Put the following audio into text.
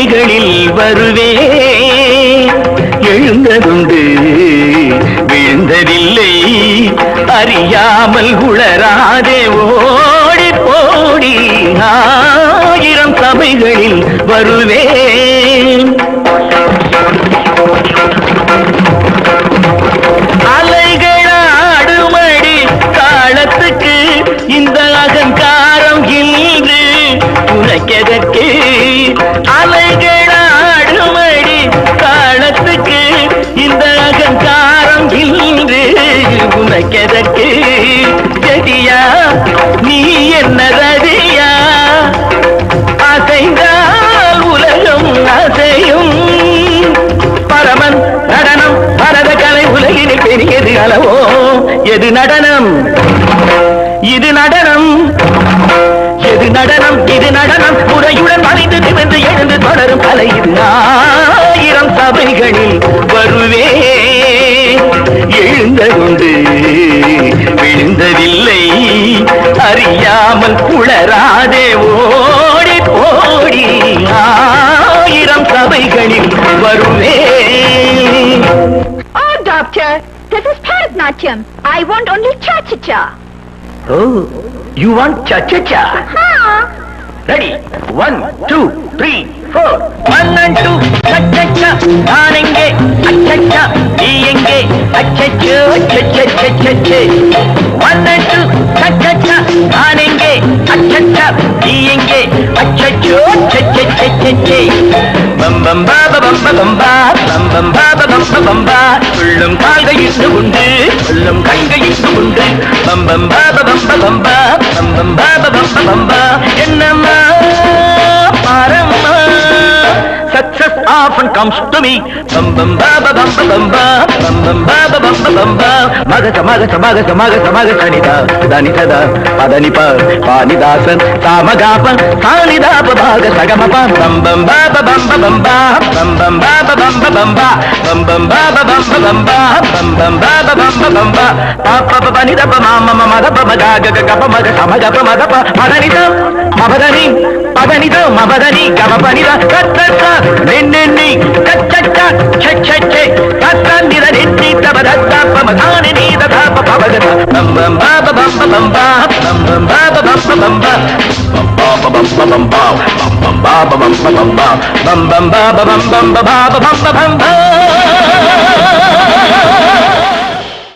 ஆயிரம் வருவே எழுந்ததுண்டு விழுந்ததில்லை. அறியாமல் உளராதே ஓடி போடி. ஆயிரம் சபைகளில் வருவே நடனம். இது நடனம். எது நடனம்? இது நடனம். உரையுடன் வளைந்து நிமிர்ந்து எழுந்து தொடரும் கலை. இது ஆயிரம் சபைகளில் வருவே. எழுந்ததுண்டு விழுந்ததில்லை. அறியாமல் உளராதே. ஓடி போடி ஆயிரம் சபைகளில் வருவே. Oh, doctor, this is Bharatnatyam. I want only cha-cha-cha. Oh, you want cha-cha-cha? Ha! Ready one two three four one and two అచ్చచ్చ నానెంగే అచ్చచ్చ నీయంగే అచ్చచ్చు అచ్చచ్చచ్చచ్చచ్చే వన్ అండ్ టూ అచ్చచ్చ నానెంగే అచ్చచ్చ నీయంగే అచ్చచ్చు అచ్చచ్చచ్చచ్చే நீ எங்கே பாப பம்ப பம்பா பம் பாப பம்ப பம்பா சொல்லும் கால்கள் உண்டு உள்ளும் கண்கள் உண்டு. பம்பம் பாப பம்ப பம்பா பம்பம் பாப பம்ப பம்பா என்னம்மா? Often comes to me. Bum bum ba ba bum ba bum ba bum bum ba ba bum ba bum ba. Maga sa maga sa maga sa maga sa maga sa ni da da ni sa da pa da ni pa pa ni da san sa ma ga pa sa ni da pa ba ga sa ga ma pa bum bum ba ba bum ba bum ba bum bum ba ba bum ba bum ba bum bum ba ba bum ba bum ba bum bum ba ba bum ba bum ba pa pa pa pa ni da pa ma ma ma ma da pa ma ga ga ga ga pa ma ga sa ma ga pa ma da pa ma da ni da ma ba da ni pa da ni da ma ba da ni ga ma pa ni da ka ta ta ధాని నీ దాప పవగన బం బం బాబ బం బం బా బం బం బాబ బం బం బా bum bum bum bow bum bum ba ba bum bum bum ba bum bum ba ba bum bum ba ba bum bum bum